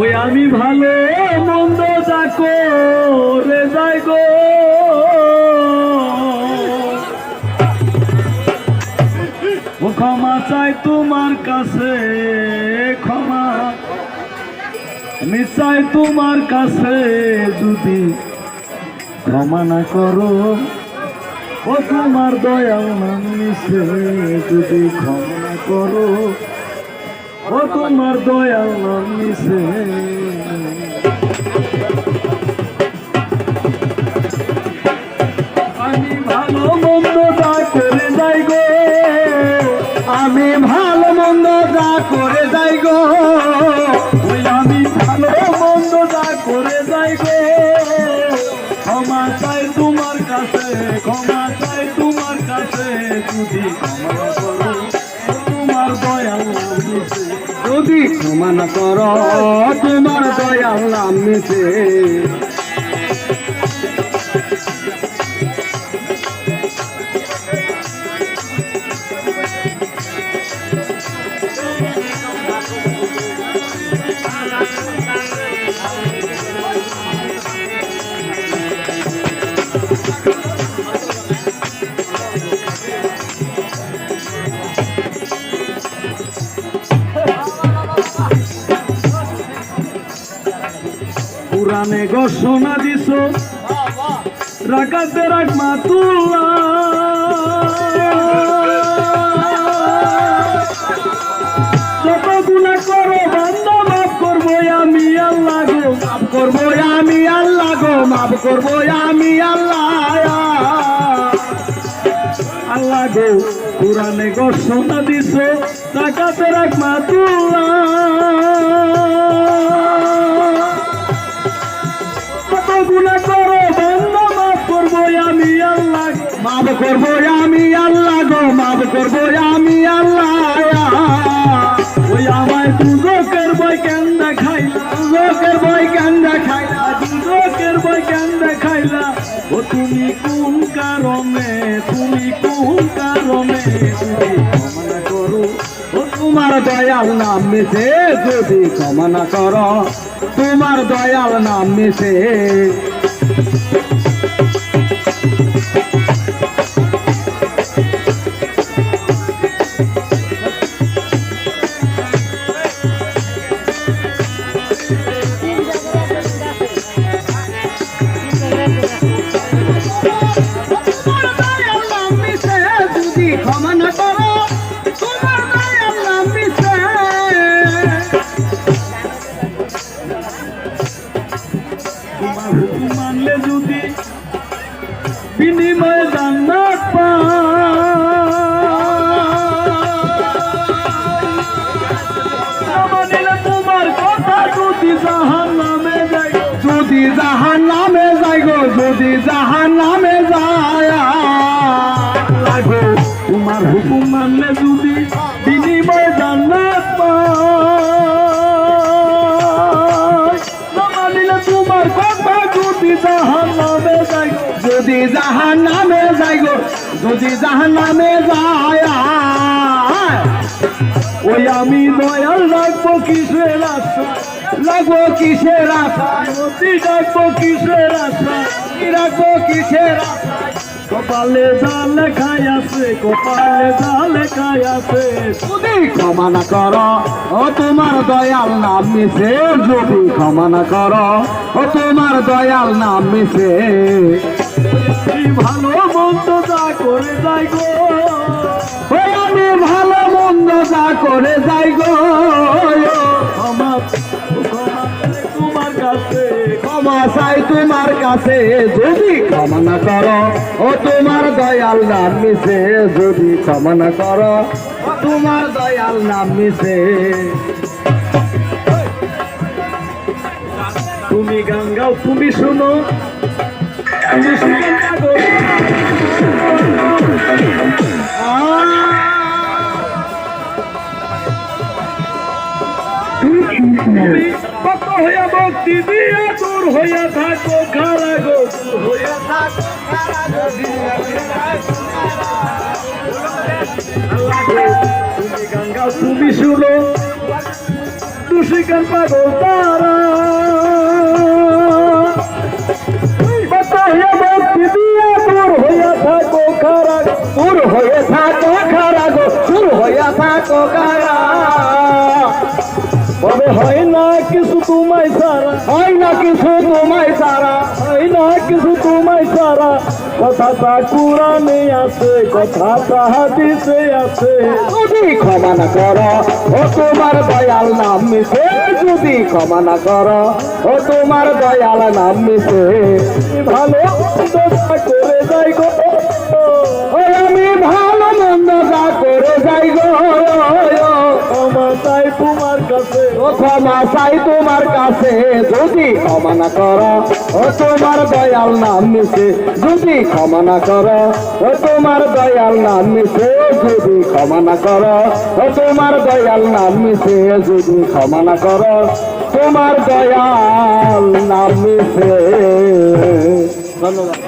ওই আমি ভালো, মন্দ যা করে যাই গো। ও ক্ষমা চাই তোমার কাছে, ক্ষমা। আমি চাই তোমার কাছে যদি ক্ষমা না করো, ও তোমার দয়াল নামিছে যদি ক্ষমা করো ও তোমার দয়াল নামিছে আমি ভালো মন্দ যা করে যাই গো। আমি ভালো মন্দ যা করে যাই গো। আমি ভালো মন্দ যা করে যাই গো। ক্ষমা চাই তোমার কাছে, ক্ষমা চাই তোমার কাছে, যদি ক্ষমা দয়াল যদি ক্ষমা না কর তোমার দয়াল নামিছে পুরানে ঘোষণা দিছ। রাখাতে রাখ মাতুল্লা করব আমি, আল্লাহ আমি, আল্লাহ গো। মাফ ঘোষণা রাখাতে রাখ মাতুল্লা গুণা করো বান্দা মাফ করব আমি আল্লাহ মাফ করব আমি আল্লাহ। গো মাফ করব আমি কেন দয়াল নাম মিশে যদি ক্ষমা না কর তোমার দয়াল নাম মিশে। তোমার কথা যদি জাহান নামে যাই যদি নামে যায়। তোমার হুকুম মানলে যদি জাহান নামে যাই গো, যদি জাহান নামে যায় ওই আমি দয়াল রাখব কিসের আশা? লাগবো কিসের আশা? নদী কিসের আশা? রাখব কিসের কপালে জাল খাই আছে, কপালে জাল খাই আছে। যদি ক্ষমা না কর, ও তোমার দয়াল নাম মিশে যদি ক্ষমা না কর, ও তোমার দয়াল নাম মিশে এই ভালো মন্দ যা করে যাই গো। আমি ভালো মন্দ যা করে যাই গো। আমার তোমার কাছে। ক্ষমা চাই তোমার কাছে যদি ক্ষমা না করো ও তোমার দয়াল নাম মিশে যদি ক্ষমা না করো তোমার দয়াল নাম মিশে তুমি গান গাও তুমি শোনো। তুমি হইয়া ভক্তি দিয়া দূর হইয়া থাকো খারা গো। হইয়া থাকো খারা গো তুমি গান গাও তুমি শুনো শিকার পাগল তারা থাকো খারা দূর হয়ে থাকো থাকো কিছু তোমায় সারা হয় না কিছু তোমায় সারা হয় না কিছু তোমায় সারা কথাটা কোরআনে আছে কথাটা হাদিসে আছে। যদি ক্ষমা না করো, ও তোমার দয়াল নাম মিশে যদি ক্ষমা না করো, ও তোমার দয়াল নাম মিশে ভালো দশা ও ক্ষমা চাই তোমার কাছে। যদি ক্ষমা না করো, ও তোমার দয়াল নাম মিশে যদি ক্ষমা না করো, ও তোমার দয়াল নাম মিশে যদি ক্ষমা করো, ও তোমার দয়াল নাম মিশে যদি ক্ষমা করো, তোমার দয়াল নাম মিশে ধন্যবাদ।